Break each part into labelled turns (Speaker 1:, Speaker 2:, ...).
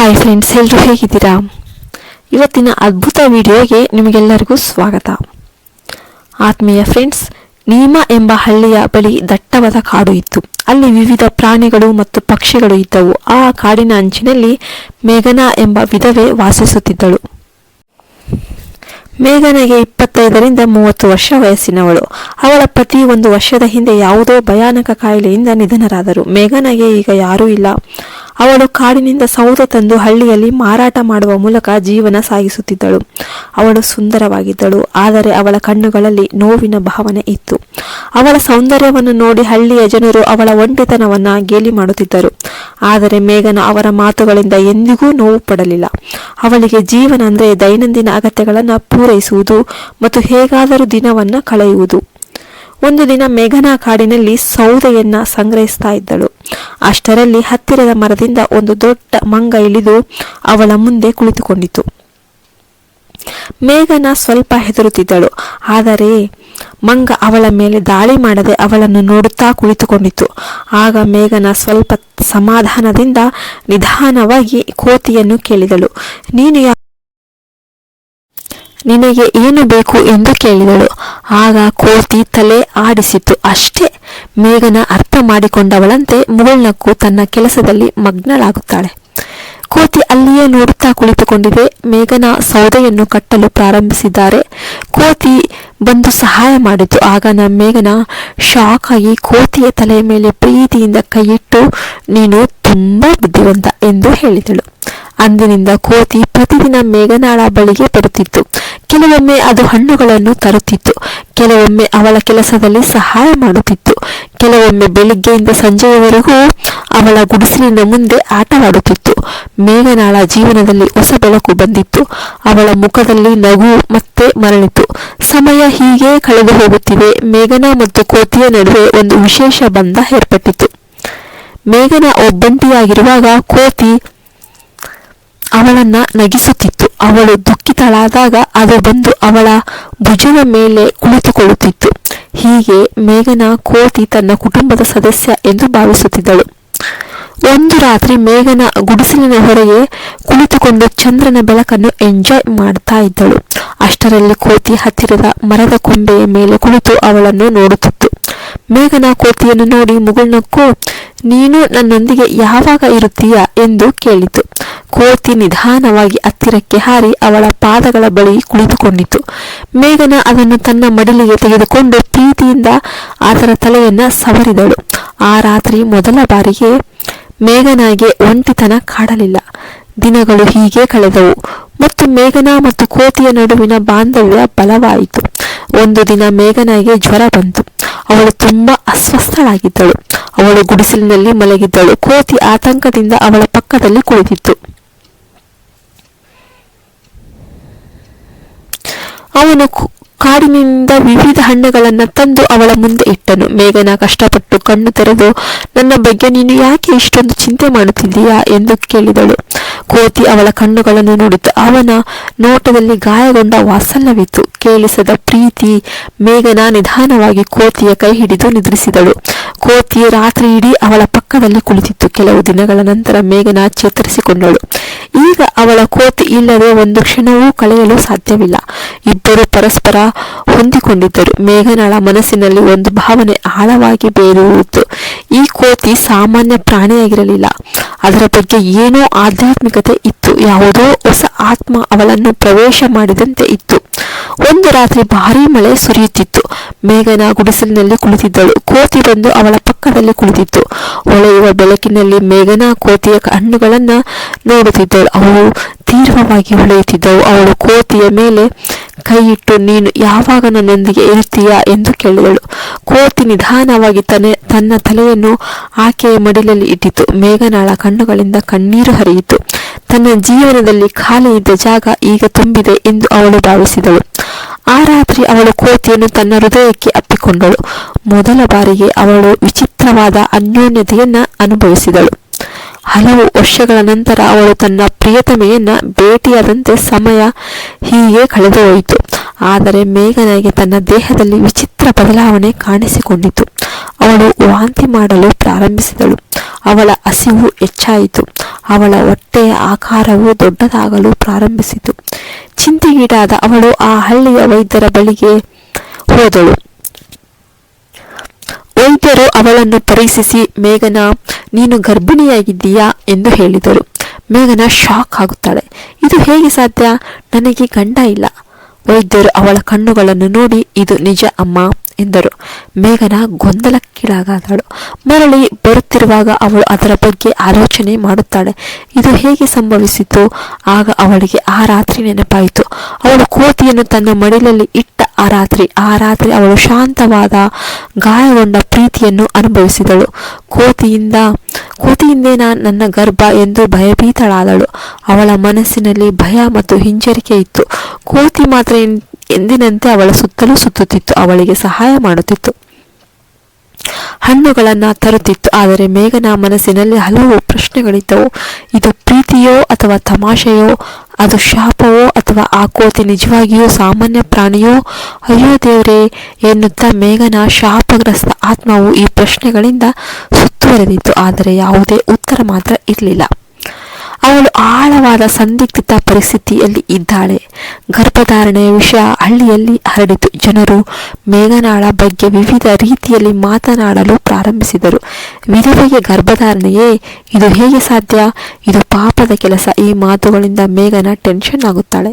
Speaker 1: Hi friends ಎಲ್ಲರೂ ಹೇಗಿದ್ದೀರಾ? ಇವತ್ತಿನ ಅದ್ಭುತ ವಿಡಿಯೋಗೆ ನಿಮಗೆಲ್ಲರಿಗೂ ಸ್ವಾಗತ. ಆತ್ಮೀಯ ಫ್ರೆಂಡ್ಸ್ ನೀಮ ಎಂಬ ಹಳ್ಳಿಯ ಬಳಿ ದಟ್ಟವಾದ ಕಾಡು ಇತ್ತು. ಅಲ್ಲಿ ವಿವಿಧ ಪ್ರಾಣಿಗಳು ಮತ್ತು ಪಕ್ಷಿಗಳು ಇದ್ದವು. ಆ ಕಾಡಿನ ಅಂಚಿನಲ್ಲಿ ಮೇಘನಾ ಎಂಬ ವಿಧವೆ ವಾಸಿಸುತ್ತಿದ್ದಳು. ಮೇಘನೆಗೆ ಇಪ್ಪತ್ತೈದರಿಂದ ಮೂವತ್ತು ವರ್ಷ ವಯಸ್ಸಿನವಳು. ಅವಳ ಪತಿ ಒಂದು ವರ್ಷದ ಹಿಂದೆ ಯಾವುದೋ ಭಯಾನಕ ಕಾಯಿಲೆಯಿಂದ ನಿಧನರಾದರು. ಮೇಘನೆಗೆ ಈಗ ಯಾರೂ ಇಲ್ಲ. ಅವಳು ಕಾಡಿನಿಂದ ಸೌದೆ ತಂದು ಹಳ್ಳಿಯಲ್ಲಿ ಮಾರಾಟ ಮಾಡುವ ಮೂಲಕ ಜೀವನ ಸಾಗಿಸುತ್ತಿದ್ದಳು. ಅವಳು ಸುಂದರವಾಗಿದ್ದಳು, ಆದರೆ ಅವಳ ಕಣ್ಣುಗಳಲ್ಲಿ ನೋವಿನ ಭಾವನೆ ಇತ್ತು. ಅವಳ ಸೌಂದರ್ಯವನ್ನು ನೋಡಿ ಹಳ್ಳಿಯ ಜನರು ಅವಳ ಒಂಟಿತನವನ್ನು ಗೇಲಿ ಮಾಡುತ್ತಿದ್ದರು. ಆದರೆ ಮೇಘನ ಅವರ ಮಾತುಗಳಿಂದ ಎಂದಿಗೂ ನೋವು ಪಡಲಿಲ್ಲ. ಅವಳಿಗೆ ಜೀವನ ಅಂದರೆ ದೈನಂದಿನ ಅಗತ್ಯಗಳನ್ನು ಪೂರೈಸುವುದು ಮತ್ತು ಹೇಗಾದರೂ ದಿನವನ್ನು ಕಳೆಯುವುದು. ಒಂದು ದಿನ ಮೇಘನಾ ಕಾಡಿನಲ್ಲಿ ಸೌದೆಯನ್ನ ಸಂಗ್ರಹಿಸ್ತಾ ಇದ್ದಳು. ಅಷ್ಟರಲ್ಲಿ ಹತ್ತಿರದ ಮರದಿಂದ ಒಂದು ದೊಡ್ಡ ಮಂಗ ಇಳಿದು ಅವಳ ಮುಂದೆ ಕುಳಿತುಕೊಂಡಿತು. ಮೇಘನ ಸ್ವಲ್ಪ ಹೆದರುತ್ತಿದ್ದಳು. ಆದರೆ ಮಂಗ ಅವಳ ಮೇಲೆ ದಾಳಿ ಮಾಡದೆ ಅವಳನ್ನು ನೋಡುತ್ತಾ ಕುಳಿತುಕೊಂಡಿತು. ಆಗ ಮೇಘನ ಸ್ವಲ್ಪ ಸಮಾಧಾನದಿಂದ ನಿಧಾನವಾಗಿ ಕೋತಿಯನ್ನು ಕೇಳಿದಳು. ನೀನು ನಿನಗೆ ಏನು ಬೇಕು ಎಂದು ಕೇಳಿದಳು. ಆಗ ಕೋತಿ ತಲೆ ಆಡಿಸಿತು. ಅಷ್ಟೇ. ಮೇಘನ ಅರ್ಥ ಮಾಡಿಕೊಂಡವಳಂತೆ ಮುಗುಳ್ನಕ್ಕು ತನ್ನ ಕೆಲಸದಲ್ಲಿ ಮಗ್ನಳಾಗುತ್ತಾಳೆ. ಕೋತಿ ಅಲ್ಲಿಯೇ ನೋಡುತ್ತಾ ಕುಳಿತುಕೊಂಡಿದೆ. ಮೇಘನ ಸೌದೆಯನ್ನು ಕಟ್ಟಲು ಪ್ರಾರಂಭಿಸಿದ್ದಾರೆ. ಕೋತಿ ಬಂದು ಸಹಾಯ ಮಾಡಿತು. ಆಗ ನಮ್ಮ ಮೇಘನ ಶಾಕ್ ಆಗಿ ಕೋತಿಯ ತಲೆಯ ಮೇಲೆ ಪ್ರೀತಿಯಿಂದ ಕೈಯಿಟ್ಟು, ನೀನು ತುಂಬಾ ಬುದ್ಧಿವಂತ ಎಂದು ಹೇಳಿದಳು. ಅಂದಿನಿಂದ ಕೋತಿ ಪ್ರತಿದಿನ ಮೇಘನಾಳ ಬಳಿಗೆ ಬರುತ್ತಿತ್ತು. ಕೆಲವೊಮ್ಮೆ ಅದು ಹಣ್ಣುಗಳನ್ನು ತರುತ್ತಿತ್ತು. ಕೆಲವೊಮ್ಮೆ ಅವಳ ಕೆಲಸದಲ್ಲಿ ಸಹಾಯ ಮಾಡುತ್ತಿತ್ತು. ಕೆಲವೊಮ್ಮೆ ಬೆಳಿಗ್ಗೆಯಿಂದ ಸಂಜೆಯವರೆಗೂ ಅವಳ ಗುಡಿಸಲಿನ ಮುಂದೆ ಆಟವಾಡುತ್ತಿತ್ತು. ಮೇಘನಾಳ ಜೀವನದಲ್ಲಿ ಹೊಸ ಬೆಳಕು ಬಂದಿತ್ತು. ಅವಳ ಮುಖದಲ್ಲಿ ನಗು ಮತ್ತೆ ಮರಳಿತು. ಸಮಯ ಹೀಗೆ ಕಳೆದು ಹೋಗುತ್ತಿವೆ ಮೇಘನ ಮತ್ತು ಕೋತಿಯ ನಡುವೆ ಒಂದು ವಿಶೇಷ ಬಂಧ ಏರ್ಪಟ್ಟಿತು ಮೇಘನ ಒಬ್ಬಂಟಿಯಾಗಿರುವಾಗ ಕೋತಿ ಅವಳನ್ನ ನಗಿಸುತ್ತಿತ್ತು. ಅವಳು ದುಃಖಿತಳಾದಾಗ ಅದು ಬಂದು ಅವಳ ಭುಜದ ಮೇಲೆ ಕುಳಿತುಕೊಳ್ಳುತ್ತಿತ್ತು. ಹೀಗೆ ಮೇಘನ ಕೋತಿ ತನ್ನ ಕುಟುಂಬದ ಸದಸ್ಯ ಎಂದು ಭಾವಿಸುತ್ತಿದ್ದಳು. ಒಂದು ರಾತ್ರಿ ಮೇಘನ ಗುಡಿಸಲಿನ ಹೊರಗೆ ಕುಳಿತುಕೊಂಡು ಚಂದ್ರನ ಬೆಳಕನ್ನು ಎಂಜಾಯ್ ಮಾಡ್ತಾ ಇದ್ದಳು. ಅಷ್ಟರಲ್ಲಿ ಕೋತಿ ಹತ್ತಿರದ ಮರದ ಕೊಂಬೆಯ ಮೇಲೆ ಕುಳಿತು ಅವಳನ್ನು ನೋಡುತ್ತಿತ್ತು. ಮೇಘನ ಕೋತಿಯನ್ನು ನೋಡಿ ಮುಗುಳ್ನಕ್ಕೂ, ನೀನು ನನ್ನೊಂದಿಗೆ ಯಾವಾಗ ಇರುತ್ತೀಯಾ? ಎಂದು ಕೇಳಿತು. ಕೋತಿ ನಿಧಾನವಾಗಿ ಹತ್ತಿರಕ್ಕೆ ಹಾರಿ ಅವಳ ಪಾದಗಳ ಬಳಿ ಕುಳಿತುಕೊಂಡಿತು. ಮೇಘನ ಅದನ್ನು ತನ್ನ ಮಡಿಲಿಗೆ ತೆಗೆದುಕೊಂಡು ಪ್ರೀತಿಯಿಂದ ಅದರ ತಲೆಯನ್ನ ಸವರಿದಳು. ಆ ರಾತ್ರಿ ಮೊದಲ ಬಾರಿಗೆ ಮೇಘನಾಗೆ ಒಂಟಿತನ ಕಾಡಲಿಲ್ಲ. ದಿನಗಳು ಹೀಗೆ ಕಳೆದವು. ಮತ್ತು ಮೇಘನ ಮತ್ತು ಕೋತಿಯ ನಡುವಿನ ಬಾಂಧವ್ಯ ಬಲವಾಯಿತು. ಒಂದು ದಿನ ಮೇಘನಾಗೆ ಜ್ವರ ಬಂತು. ಅವಳು ತುಂಬಾ ಅಸ್ವಸ್ಥಳಾಗಿದ್ದಳು. ಅವಳು ಗುಡಿಸಲಿನಲ್ಲಿ ಮಲಗಿದ್ದಳು. ಕೋತಿ ಆತಂಕದಿಂದ ಅವಳ ಪಕ್ಕದಲ್ಲಿ ಕುಳಿತಿತ್ತು. ಅವನು ಕಾಡಿನಿಂದ ವಿವಿಧ ಹಣ್ಣುಗಳನ್ನು ತಂದು ಅವಳ ಮುಂದೆ ಇಟ್ಟನು. ಮೇಘನ ಕಷ್ಟಪಟ್ಟು ಕಣ್ಣು ತೆರೆದು, ನನ್ನ ಬಗ್ಗೆ ನೀನು ಯಾಕೆ ಇಷ್ಟೊಂದು ಚಿಂತೆ ಮಾಡುತ್ತಿದ್ದೀಯಾ ಎಂದು ಕೇಳಿದಳು. ಕೋತಿ ಅವಳ ಕಣ್ಣುಗಳನ್ನು ನೋಡಿತು. ಅವನ ನೋಟದಲ್ಲಿ ಗಾಯಗೊಂಡ ವಾತ್ಸಲ್ಯವಿತ್ತು. ಕೇಳಿಸದ ಪ್ರೀತಿ, ಮೇಘನ ನಿಧಾನವಾಗಿ ಕೋತಿಯ ಕೈ ಹಿಡಿದು ನಿದ್ರಿಸಿದಳು. ಕೋತಿ ರಾತ್ರಿ ಇಡೀ ಅವಳ ಪಕ್ಕದಲ್ಲಿ ಕುಳಿತಿತ್ತು. ಕೆಲವು ದಿನಗಳ ನಂತರ ಮೇಘನ ಚೇತರಿಸಿಕೊಂಡಳು. ಈಗ ಅವಳ ಕೋತಿ ಇಲ್ಲದೆ ಒಂದು ಕ್ಷಣವೂ ಕಳೆಯಲು ಸಾಧ್ಯವಿಲ್ಲ. ಇಬ್ಬರು ಪರಸ್ಪರ ಹೊಂದಿಕೊಂಡಿದ್ದರು. ಮೇಘನಾಳ ಮನಸ್ಸಿನಲ್ಲಿ ಒಂದು ಭಾವನೆ ಆಳವಾಗಿ ಬೇರೂರಿತ್ತು ಈ ಕೋತಿ ಸಾಮಾನ್ಯ ಪ್ರಾಣಿಯಾಗಿರಲಿಲ್ಲ. ಅದರ ಬಗ್ಗೆ ಏನೋ ಇತ್ತು. ಯಾವುದೋ ಹೊಸ ಆತ್ಮ ಅವಳನ್ನು ಪ್ರವೇಶ ಮಾಡಿದಂತೆ ಇತ್ತು. ಒಂದು ರಾತ್ರಿ ಭಾರೀ ಮಳೆ ಸುರಿಯುತ್ತಿತ್ತು. ಮೇಘನ ಗುಡಿಸಲಿನಲ್ಲಿ ಕುಳಿತಿದ್ದಳು. ಕೋತಿ ಬಂದು ಅವಳ ಪಕ್ಕದಲ್ಲಿ ಕುಳಿತಿತ್ತು. ಹೊಳೆಯುವ ಬೆಳಕಿನಲ್ಲಿ ಮೇಘನ ಕೋತಿಯ ಕಣ್ಣುಗಳನ್ನು ನೋಡುತ್ತಿದ್ದಳು. ಅವಳು ತೀವ್ರವಾಗಿ ಹೊಳೆಯುತ್ತಿದ್ದವು ಅವಳು ಕೋತಿಯ ಮೇಲೆ ಕೈಯಿಟ್ಟು, ನೀನು ಯಾವಾಗ ನನ್ನೊಂದಿಗೆ ಇರುತ್ತೀಯಾ? ಎಂದು ಕೇಳಿದಳು. ಕೋತಿ ನಿಧಾನವಾಗಿ ತನೆ ತನ್ನ ತಲೆಯನ್ನು ಆಕೆಯ ಮಡಿಲಲ್ಲಿ ಇಟ್ಟಿತು ಮೇಘನಾಳ ಕಣ್ಣುಗಳಿಂದ ಕಣ್ಣೀರು ಹರಿಯಿತು. ತನ್ನ ಜೀವನದಲ್ಲಿ ಖಾಲಿ ಇದ್ದ ಜಾಗ ಈಗ ತುಂಬಿದೆ ಎಂದು ಅವಳು ಭಾವಿಸಿದಳು. ಆ ರಾತ್ರಿ ಅವಳು ಕೋತಿಯನ್ನು ತನ್ನ ಹೃದಯಕ್ಕೆ ಅಪ್ಪಿಕೊಂಡಳು. ಮೊದಲ ಬಾರಿಗೆ ಅವಳು ವಿಚಿತ್ರವಾದ ಅನ್ಯೋನ್ಯತೆಯನ್ನು ಅನುಭವಿಸಿದಳು. ಹಲವು ವರ್ಷಗಳ ನಂತರ ಅವಳು ತನ್ನ ಪ್ರಿಯತಮೆಯನ್ನ ಭೇಟಿಯಾದಂತೆ ಸಮಯ ಹೀಗೆ ಕಳೆದು ಹೋಯಿತು ಆದರೆ ಮೇಘನಾಗೆ ತನ್ನ ದೇಹದಲ್ಲಿ ವಿಚಿತ್ರ ಬದಲಾವಣೆ ಕಾಣಿಸಿಕೊಂಡಿತು. ಅವಳು ವಾಂತಿ ಮಾಡಲು ಪ್ರಾರಂಭಿಸಿದಳು. ಅವಳ ಹಸಿವು ಹೆಚ್ಚಾಯಿತು. ಅವಳ ಹೊಟ್ಟೆಯ ಆಕಾರವು ದೊಡ್ಡದಾಗಲು ಪ್ರಾರಂಭಿಸಿತು. ಚಿಂತೆಗೀಡಾದ ಅವಳು ಆ ಹಳ್ಳಿಯ ವೈದ್ಯರ ಬಳಿಗೆ ಹೋದಳು. ವೈದ್ಯರು ಅವಳನ್ನು ಪರೀಕ್ಷಿಸಿ, ಮೇಘನ, ನೀನು ಗರ್ಭಿಣಿಯಾಗಿದ್ದೀಯಾ? ಎಂದು ಹೇಳಿದರು. ಮೇಘನ ಶಾಕ್ ಆಗುತ್ತಾಳೆ. ಇದು ಹೇಗೆ ಸಾಧ್ಯ? ನನಗೆ ಗಂಡ ಇಲ್ಲ. ವೈದ್ಯರು ಅವಳ ಕಣ್ಣುಗಳನ್ನು ನೋಡಿ, ಇದು ನಿಜ ಅಮ್ಮ ಎಂದರು. ಮೇಘನ ಗೊಂದಲಕ್ಕೀಡಾಗಾದಳು. ಮರಳಿ ಬರುತ್ತಿರುವಾಗ ಅವಳು ಅದರ ಬಗ್ಗೆ ಆಲೋಚನೆ ಮಾಡುತ್ತಾಳೆ. ಇದು ಹೇಗೆ ಸಂಭವಿಸಿತು? ಆಗ ಅವಳಿಗೆ ಆ ರಾತ್ರಿ ನೆನಪಾಯಿತು. ಅವಳು ಕೋತಿಯನ್ನು ತನ್ನ ಮಡಿಲಲ್ಲಿ ಇಟ್ಟ ಆ ರಾತ್ರಿ ಆ ರಾತ್ರಿ ಅವಳು ಶಾಂತವಾದ, ಗಾಯಗೊಂಡ ಪ್ರೀತಿಯನ್ನು ಅನುಭವಿಸಿದಳು. ಕೋತಿಯಿಂದ ಕೋತಿಯಿಂದೇನ ನನ್ನ ಗರ್ಭ ಎಂದು ಭಯಭೀತಳಾದಳು. ಅವಳ ಮನಸ್ಸಿನಲ್ಲಿ ಭಯ ಮತ್ತು ಹಿಂಜರಿಕೆ ಇತ್ತು. ಕೋತಿ ಮಾತ್ರ ಎಂದಿನಂತೆ ಅವಳ ಸುತ್ತಲೂ ಸುತ್ತುತ್ತಿತ್ತು. ಅವಳಿಗೆ ಸಹಾಯ ಮಾಡುತ್ತಿತ್ತು. ಹಣ್ಣುಗಳನ್ನ ತರುತ್ತಿತ್ತು. ಆದರೆ ಮೇಘನ ಮನಸ್ಸಿನಲ್ಲಿ ಹಲವು ಪ್ರಶ್ನೆಗಳಿದ್ದವು. ಇದು ಪ್ರೀತಿಯೋ ಅಥವಾ ತಮಾಷೆಯೋ? ಅದು ಶಾಪವೋ ಅಥವಾ ಆ ಕೋತಿ ನಿಜವಾಗಿಯೂ ಸಾಮಾನ್ಯ ಪ್ರಾಣಿಯೋ? ಅಯ್ಯೋ ದೇವರೇ ಎನ್ನುತ್ತಾ ಮೇಘನ ಶಾಪಗ್ರಸ್ತ ಆತ್ಮವು ಈ ಪ್ರಶ್ನೆಗಳಿಂದ ಸುತ್ತುವರೆದಿತ್ತು ಆದರೆ ಯಾವುದೇ ಉತ್ತರ ಮಾತ್ರ ಇರಲಿಲ್ಲ. ಅವಳು ಆಳವಾದ ಸಂದಿಗ್ಧ ಪರಿಸ್ಥಿತಿಯಲ್ಲಿ ಇದ್ದಾಳೆ. ಗರ್ಭಧಾರಣೆಯ ವಿಷಯ ಹಳ್ಳಿಯಲ್ಲಿ ಹರಡಿತು. ಜನರು ಮೇಘನಾಳ ಬಗ್ಗೆ ವಿವಿಧ ರೀತಿಯಲ್ಲಿ ಮಾತನಾಡಲು ಪ್ರಾರಂಭಿಸಿದರು. ವಿಧವೆಗೆ ಗರ್ಭಧಾರಣೆಯೇ, ಇದು ಹೇಗೆ ಸಾಧ್ಯ? ಇದು ಪಾಪದ ಕೆಲಸ. ಈ ಮಾತುಗಳಿಂದ ಮೇಘನ ಟೆನ್ಷನ್ ಆಗುತ್ತಾಳೆ.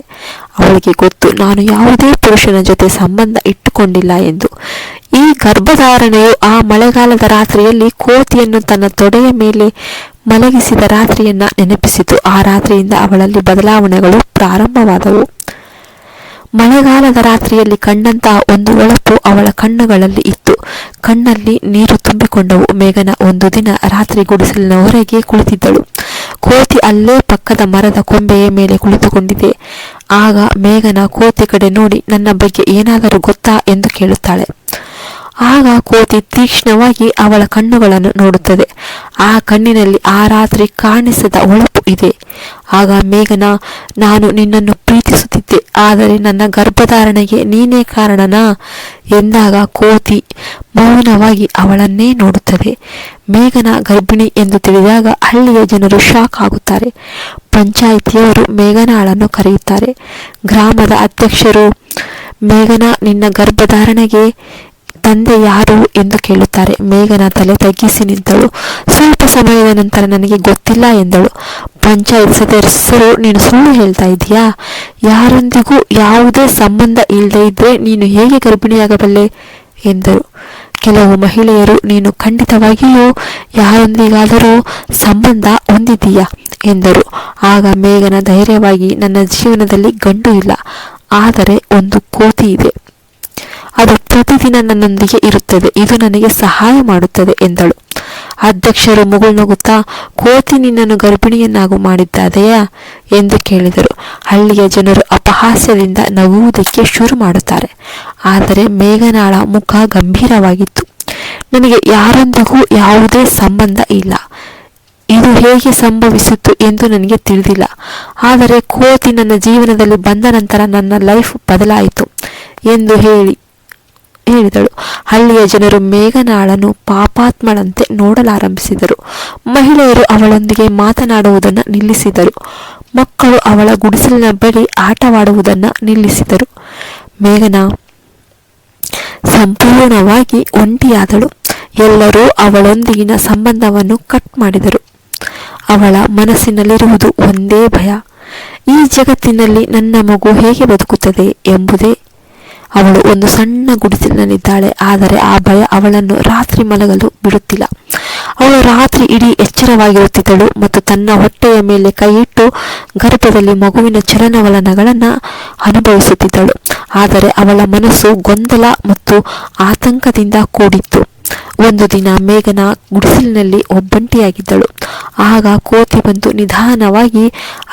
Speaker 1: ಅವಳಿಗೆ ಗೊತ್ತು, ನಾನು ಯಾವುದೇ ಪುರುಷನ ಜೊತೆ ಸಂಬಂಧ ಇಟ್ಟುಕೊಂಡಿಲ್ಲ ಎಂದು. ಈ ಗರ್ಭಧಾರಣೆಯು ಆ ಮಳೆಗಾಲದ ರಾತ್ರಿಯಲ್ಲಿ ಕೋತಿಯನ್ನು ತನ್ನ ತೊಡೆಯ ಮೇಲೆ ಮಲಗಿಸಿದ ರಾತ್ರಿಯನ್ನ ನೆನಪಿಸಿತು. ಆ ರಾತ್ರಿಯಿಂದ ಅವಳಲ್ಲಿ ಬದಲಾವಣೆಗಳು ಪ್ರಾರಂಭವಾದವು. ಮಳೆಗಾಲದ ರಾತ್ರಿಯಲ್ಲಿ ಕಂಡಂತಹ ಒಂದು ಒಳಪು ಅವಳ ಕಣ್ಣುಗಳಲ್ಲಿ ಇತ್ತು. ಕಣ್ಣಲ್ಲಿ ನೀರು ತುಂಬಿಕೊಂಡವು. ಮೇಘನ ಒಂದು ದಿನ ರಾತ್ರಿ ಗುಡಿಸಲಿನ ಹೊರಗೆ ಕುಳಿತಿದ್ದಳು. ಕೋತಿ ಅಲ್ಲೇ ಪಕ್ಕದ ಮರದ ಕೊಂಬೆಯ ಮೇಲೆ ಕುಳಿತುಕೊಂಡಿದೆ. ಆಗ ಮೇಘನ ಕೋತಿ ಕಡೆ ನೋಡಿ, ನನ್ನ ಬಗ್ಗೆ ಏನಾದರೂ ಗೊತ್ತಾ ಎಂದು ಕೇಳುತ್ತಾಳೆ. ಆಗ ಕೋತಿ ತೀಕ್ಷ್ಣವಾಗಿ ಅವಳ ಕಣ್ಣುಗಳನ್ನು ನೋಡುತ್ತದೆ. ಆ ಕಣ್ಣಿನಲ್ಲಿ ಆ ರಾತ್ರಿ ಕಾಣಿಸದ ಹೊಳಪು ಇದೆ. ಆಗ ಮೇಘನ, ನಾನು ನಿನ್ನನ್ನು ಪ್ರೀತಿಸುತ್ತಿದ್ದೆ, ಆದರೆ ನನ್ನ ಗರ್ಭಧಾರಣೆಗೆ ನೀನೇ ಕಾರಣನಾ? ಎಂದಾಗ ಕೋತಿ ಮೌನವಾಗಿ ಅವಳನ್ನೇ ನೋಡುತ್ತದೆ. ಮೇಘನ ಗರ್ಭಿಣಿ ಎಂದು ತಿಳಿದಾಗ ಹಳ್ಳಿಯ ಜನರು ಶಾಕ್ ಆಗುತ್ತಾರೆ. ಪಂಚಾಯಿತಿಯವರು ಮೇಘನಾಳನ್ನು ಕರೆಯುತ್ತಾರೆ. ಗ್ರಾಮದ ಅಧ್ಯಕ್ಷರು, ಮೇಘನ ನಿನ್ನ ಗರ್ಭಧಾರಣೆಗೆ ತಂದೆ ಯಾರು ಎಂದು ಕೇಳುತ್ತಾರೆ. ಮೇಘನ ತಲೆ ತಗ್ಗಿಸಿ ನಿಂತಳು. ಸ್ವಲ್ಪ ಸಮಯದ ನಂತರ ನನಗೆ ಗೊತ್ತಿಲ್ಲ ಎಂದಳು. ಪಂಚಾಯತ್ ಸದಸ್ಯರು, ನೀನು ಸುಳ್ಳು ಹೇಳ್ತಾ ಇದೀಯಾ ಯಾರೊಂದಿಗೂ ಯಾವುದೇ ಸಂಬಂಧ ಇಲ್ಲದೆ ಇದ್ದರೆ ನೀನು ಹೇಗೆ ಗರ್ಭಿಣಿಯಾಗಬಲ್ಲೆ? ಎಂದರು. ಕೆಲವು ಮಹಿಳೆಯರು, ನೀನು ಖಂಡಿತವಾಗಿಯೂ ಯಾರೊಂದಿಗಾದರೂ ಸಂಬಂಧ ಹೊಂದಿದೀಯಾ ಎಂದರು. ಆಗ ಮೇಘನ ಧೈರ್ಯವಾಗಿ, ನನ್ನ ಜೀವನದಲ್ಲಿ ಗಂಡು ಇಲ್ಲ. ಆದರೆ ಒಂದು ಕೋತಿ ಇದೆ. ಅದು ಪ್ರತಿದಿನ ನನ್ನೊಂದಿಗೆ ಇರುತ್ತದೆ. ಇದು ನನಗೆ ಸಹಾಯ ಮಾಡುತ್ತದೆ ಎಂದಳು. ಅಧ್ಯಕ್ಷರು ಮುಗುಳ್ನಗುತ್ತಾ ಕೋತಿ ನಿನ್ನನ್ನು ಗರ್ಭಿಣಿಯನ್ನಾಗು ಮಾಡಿದ್ದಾದೆಯಾ? ಎಂದು ಕೇಳಿದರು. ಹಳ್ಳಿಯ ಜನರು ಅಪಹಾಸ್ಯದಿಂದ ನಗುವುದಕ್ಕೆ ಶುರು ಮಾಡುತ್ತಾರೆ. ಆದರೆ ಮೇಘನಾಳ ಮುಖ ಗಂಭೀರವಾಗಿತ್ತು. ನನಗೆ ಯಾರೊಂದಿಗೂ ಯಾವುದೇ ಸಂಬಂಧ ಇಲ್ಲ. ಇದು ಹೇಗೆ ಸಂಭವಿಸಿತು ಎಂದು ನನಗೆ ತಿಳಿದಿಲ್ಲ. ಆದರೆ ಕೋತಿ ನನ್ನ ಜೀವನದಲ್ಲಿ ಬಂದ ನಂತರ ನನ್ನ ಲೈಫ್ ಬದಲಾಯಿತು ಎಂದು ಹೇಳಿ ಹೇಳಿದಳು. ಹಳ್ಳಿಯ ಜನರು ಮೇಘನಾಳನು ಪಾಪಾತ್ಮಳಂತೆ ನೋಡಲಾರಂಭಿಸಿದರು. ಮಹಿಳೆಯರು ಅವಳೊಂದಿಗೆ ಮಾತನಾಡುವುದನ್ನು ನಿಲ್ಲಿಸಿದರು. ಮಕ್ಕಳು ಅವಳ ಗುಡಿಸಲಿನ ಬಳಿ ಆಟವಾಡುವುದನ್ನು ನಿಲ್ಲಿಸಿದರು. ಮೇಘನ, ಸಂಪೂರ್ಣವಾಗಿ ಒಂಟಿಯಾದಳು. ಎಲ್ಲರೂ ಅವಳೊಂದಿಗಿನ ಸಂಬಂಧವನ್ನು ಕಟ್ ಮಾಡಿದರು. ಅವಳ ಮನಸ್ಸಿನಲ್ಲಿರುವುದು ಒಂದೇ ಭಯ. ಈ ಜಗತ್ತಿನಲ್ಲಿ ನನ್ನ ಮಗು ಹೇಗೆ ಬದುಕುತ್ತದೆ ಎಂಬುದೇ ಅವಳು ಒಂದು ಸಣ್ಣ ಗುಡಿಸಿನಲ್ಲಿದ್ದಾಳೆ, ಆದರೆ ಆ ಭಯ ಅವಳನ್ನು ರಾತ್ರಿ ಮಲಗಲು ಬಿಡುತ್ತಿಲ್ಲ. ಅವಳು ರಾತ್ರಿ ಇಡೀ ಎಚ್ಚರವಾಗಿರುತ್ತಿದ್ದಳು ಮತ್ತು ತನ್ನ ಹೊಟ್ಟೆಯ ಮೇಲೆ ಕೈಯಿಟ್ಟು ಗರ್ಭದಲ್ಲಿ ಮಗುವಿನ ಚಲನವಲನಗಳನ್ನು ಅನುಭವಿಸುತ್ತಿದ್ದಳು. ಆದರೆ ಅವಳ ಮನಸ್ಸು ಗೊಂದಲ ಮತ್ತು ಆತಂಕದಿಂದ ಕೂಡಿತ್ತು. ಒಂದು ದಿನ ಮೇಘನ ಗುಡಿಸಿಲಿನಲ್ಲಿ ಒಬ್ಬಂಟಿಯಾಗಿದ್ದಳು. ಆಗ ಕೋತಿ ಬಂದು ನಿಧಾನವಾಗಿ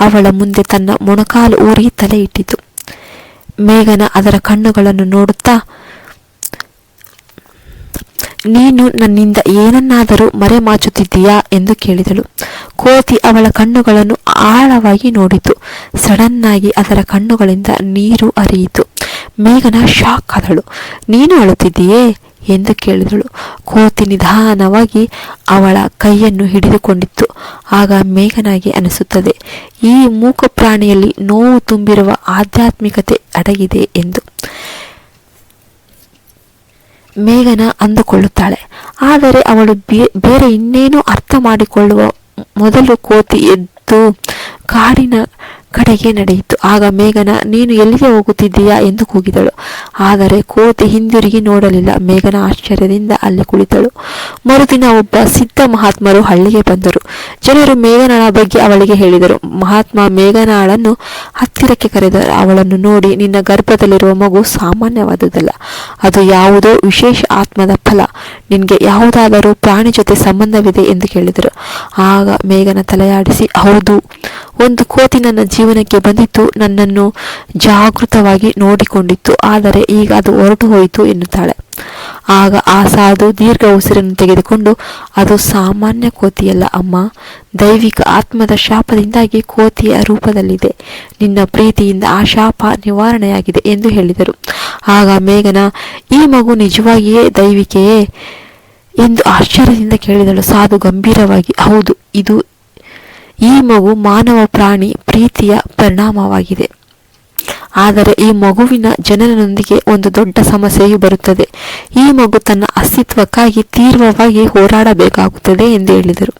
Speaker 1: ಅವಳ ಮುಂದೆ ತನ್ನ ಮೊಣಕಾಲು ಊರಿ ತಲೆ ಇಟ್ಟಿತು ಮೇಘನ ಅದರ ಕಣ್ಣುಗಳನ್ನು ನೋಡುತ್ತಾ, ನೀನು ನನ್ನಿಂದ ಏನನ್ನಾದರೂ ಮರೆಮಾಚುತ್ತಿದ್ದೀಯಾ ಎಂದು ಕೇಳಿದಳು. ಕೋತಿ ಅವಳ ಕಣ್ಣುಗಳನ್ನು ಆಳವಾಗಿ ನೋಡಿತು. ಸಡನ್ನಾಗಿ ಅದರ ಕಣ್ಣುಗಳಿಂದ ನೀರು ಹರಿಯಿತು. ಮೇಘನ ಶಾಕ್ ಆದಳು. ನೀನು ಅಳುತ್ತಿದ್ದೀಯೇ? ಎಂದು ಕೇಳಿದಳು. ಕೋತಿ ನಿಧಾನವಾಗಿ ಅವಳ ಕೈಯನ್ನು ಹಿಡಿದುಕೊಂಡಿತ್ತು. ಆಗ ಮೇಘನಾಗಿ ಅನಿಸುತ್ತದೆ, ಈ ಮೂಕ ಪ್ರಾಣಿಯಲ್ಲಿ ನೋವು ತುಂಬಿರುವ ಆಧ್ಯಾತ್ಮಿಕತೆ ಅಡಗಿದೆ ಎಂದು. ಮೇಘನ ಅಂದುಕೊಳ್ಳುತ್ತಾಳೆ. ಆದರೆ ಅವಳು ಬೇರೆ ಇನ್ನೇನೋ ಅರ್ಥ ಮಾಡಿಕೊಳ್ಳುವ ಮೊದಲು ಕೋತಿ ಎದ್ದು ಕಾಡಿನ ಕಡೆಗೆ ನಡೆಯಿತು. ಆಗ ಮೇಘನ, ನೀನು ಎಲ್ಲಿಗೆ ಹೋಗುತ್ತಿದ್ದೀಯಾ ಎಂದು ಕೂಗಿದಳು. ಆದರೆ ಕೋತಿ ಹಿಂದಿರುಗಿ ನೋಡಲಿಲ್ಲ. ಮೇಘನ ಆಶ್ಚರ್ಯದಿಂದ ಅಲ್ಲಿ ಕುಳಿತಳು. ಮರುದಿನ ಒಬ್ಬ ಸಿದ್ಧ ಮಹಾತ್ಮರು ಹಳ್ಳಿಗೆ ಬಂದರು. ಜನರು ಮೇಘನಾಳ ಬಗ್ಗೆ ಅವಳಿಗೆ ಹೇಳಿದರು. ಮಹಾತ್ಮ ಮೇಘನಾಳನ್ನು ಹತ್ತಿರಕ್ಕೆ ಕರೆದರು. ಅವಳನ್ನು ನೋಡಿ, ನಿನ್ನ ಗರ್ಭದಲ್ಲಿರುವ ಮಗು ಸಾಮಾನ್ಯವಾದುದಲ್ಲ. ಅದು ಯಾವುದೋ ವಿಶೇಷ ಆತ್ಮದ ಫಲ. ನಿನಗೆ ಯಾವುದಾದರೂ ಪ್ರಾಣಿ ಜೊತೆ ಸಂಬಂಧವಿದೆ ಎಂದು ಕೇಳಿದರು. ಆಗ ಮೇಘನ ತಲೆಯಾಡಿಸಿ, ಹೌದು, ಒಂದು ಕೋತಿ ನನ್ನ ಜೀವನಕ್ಕೆ ಬಂದಿತ್ತು, ನನ್ನನ್ನು ಜಾಗೃತವಾಗಿ ನೋಡಿಕೊಂಡಿತ್ತು, ಆದರೆ ಈಗ ಅದು ಹೊರಟು ಹೋಯಿತು ಎನ್ನುತ್ತಾಳೆ. ಆಗ ಆ ಸಾಧು ದೀರ್ಘ ಉಸಿರನ್ನು ತೆಗೆದುಕೊಂಡು, ಅದು ಸಾಮಾನ್ಯ ಕೋತಿಯಲ್ಲ ಅಮ್ಮ, ದೈವಿಕ ಆತ್ಮದ ಶಾಪದಿಂದಾಗಿ ಕೋತಿಯ ರೂಪದಲ್ಲಿದೆ. ನಿನ್ನ ಪ್ರೀತಿಯಿಂದ ಆ ಶಾಪ ನಿವಾರಣೆಯಾಗಿದೆ ಎಂದು ಹೇಳಿದರು. ಆಗ ಮೇಘನ, ಈ ಮಗು ನಿಜವಾಗಿಯೇ ದೈವಿಕೆಯೇ? ಎಂದು ಆಶ್ಚರ್ಯದಿಂದ ಕೇಳಿದಳು. ಸಾಧು ಗಂಭೀರವಾಗಿ, ಹೌದು, ಇದು ಈ ಮಗು ಮಾನವ ಪ್ರಾಣಿ ಪ್ರೀತಿಯ ಪರಿಣಾಮವಾಗಿದೆ. ಆದರೆ ಈ ಮಗುವಿನ ಜನನದೊಂದಿಗೆ ಒಂದು ದೊಡ್ಡ ಸಮಸ್ಯೆಯು ಬರುತ್ತದೆ. ಈ ಮಗು ತನ್ನ ಅಸ್ತಿತ್ವಕ್ಕಾಗಿ ತೀವ್ರವಾಗಿ ಹೋರಾಡಬೇಕಾಗುತ್ತದೆ ಎಂದು ಹೇಳಿದರು.